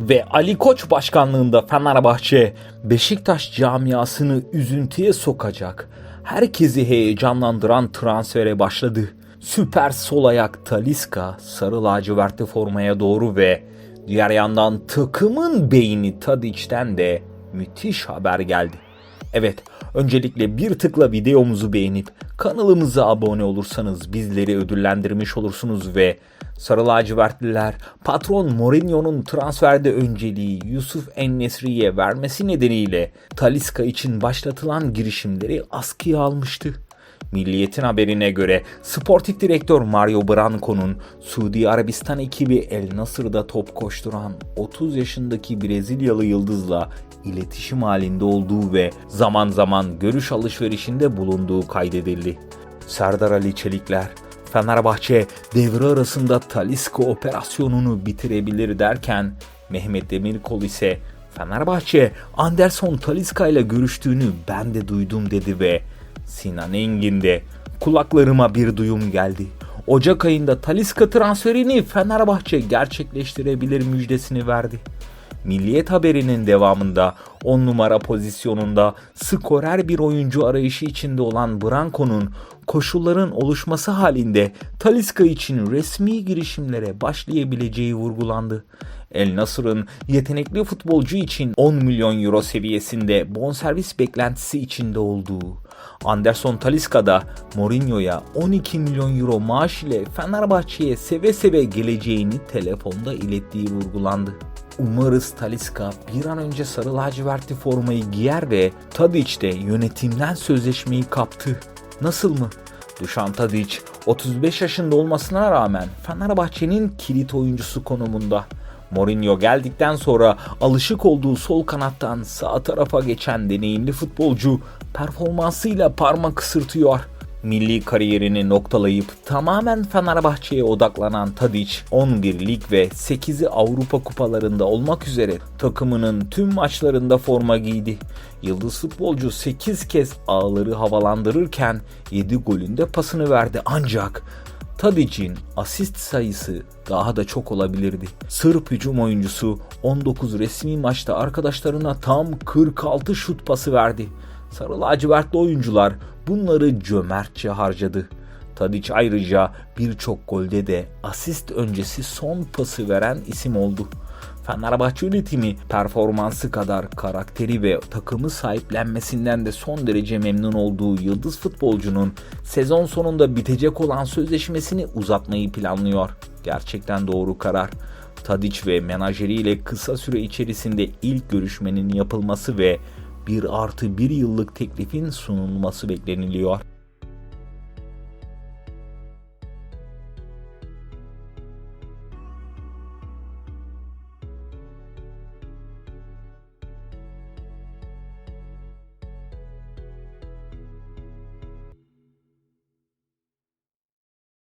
Ve Ali Koç başkanlığında Fenerbahçe Beşiktaş camiasını üzüntüye sokacak, herkesi heyecanlandıran transfere başladı. Süper sol ayak Taliska sarı lacivertli formaya doğru ve diğer yandan takımın beyni Tadic'ten de müthiş haber geldi. Evet, öncelikle bir tıkla videomuzu beğenip kanalımıza abone olursanız bizleri ödüllendirmiş olursunuz ve Sarı lacivertliler patron Mourinho'nun transferde önceliği Yusuf Ennesri'ye vermesi nedeniyle Taliska için başlatılan girişimleri askıya almıştı. Milliyetin haberine göre sportif direktör Mario Branco'nun Suudi Arabistan ekibi El Nasır'da top koşturan 30 yaşındaki Brezilyalı yıldızla iletişim halinde olduğu ve zaman zaman görüş alışverişinde bulunduğu kaydedildi. Serdar Ali Çelikler, Fenerbahçe devre arasında Taliska operasyonunu bitirebilir derken Mehmet Demirkol ise Fenerbahçe Anderson Taliska ile görüştüğünü ben de duydum dedi ve Sinan Engin de kulaklarıma bir duyum geldi. Ocak ayında Taliska transferini Fenerbahçe gerçekleştirebilir müjdesini verdi. Milliyet haberinin devamında 10 numara pozisyonunda skorer bir oyuncu arayışı içinde olan Branco'nun koşulların oluşması halinde Taliska için resmi girişimlere başlayabileceği vurgulandı. El Nasır'ın yetenekli futbolcu için 10 milyon euro seviyesinde bonservis beklentisi içinde olduğu, Anderson Talisca da Mourinho'ya 12 milyon euro maaş ile Fenerbahçe'ye seve seve geleceğini telefonda ilettiği vurgulandı. Umarız Talisca bir an önce sarı lacivertli formayı giyer ve Tadic de yönetimden sözleşmeyi kaptı. Nasıl mı? Dušan Tadic 35 yaşında olmasına rağmen Fenerbahçe'nin kilit oyuncusu konumunda. Mourinho geldikten sonra alışık olduğu sol kanattan sağ tarafa geçen deneyimli futbolcu performansıyla parmak ısırtıyor. Milli kariyerini noktalayıp tamamen Fenerbahçe'ye odaklanan Tadic 11 lig ve 8'i Avrupa kupalarında olmak üzere takımının tüm maçlarında forma giydi. Yıldız futbolcu 8 kez ağları havalandırırken 7 golünde pasını verdi ancak Tadic'in asist sayısı daha da çok olabilirdi. Sırp hücum oyuncusu 19 resmi maçta arkadaşlarına tam 46 şut pası verdi. Sarı lacivertli oyuncular bunları cömertçe harcadı. Tadic ayrıca birçok golde de asist öncesi son pası veren isim oldu. Fenerbahçe yönetimi performansı kadar karakteri ve takımı sahiplenmesinden de son derece memnun olduğu yıldız futbolcunun sezon sonunda bitecek olan sözleşmesini uzatmayı planlıyor. Gerçekten doğru karar. Tadic ve menajeriyle kısa süre içerisinde ilk görüşmenin yapılması ve bir artı bir yıllık teklifin sunulması bekleniliyor.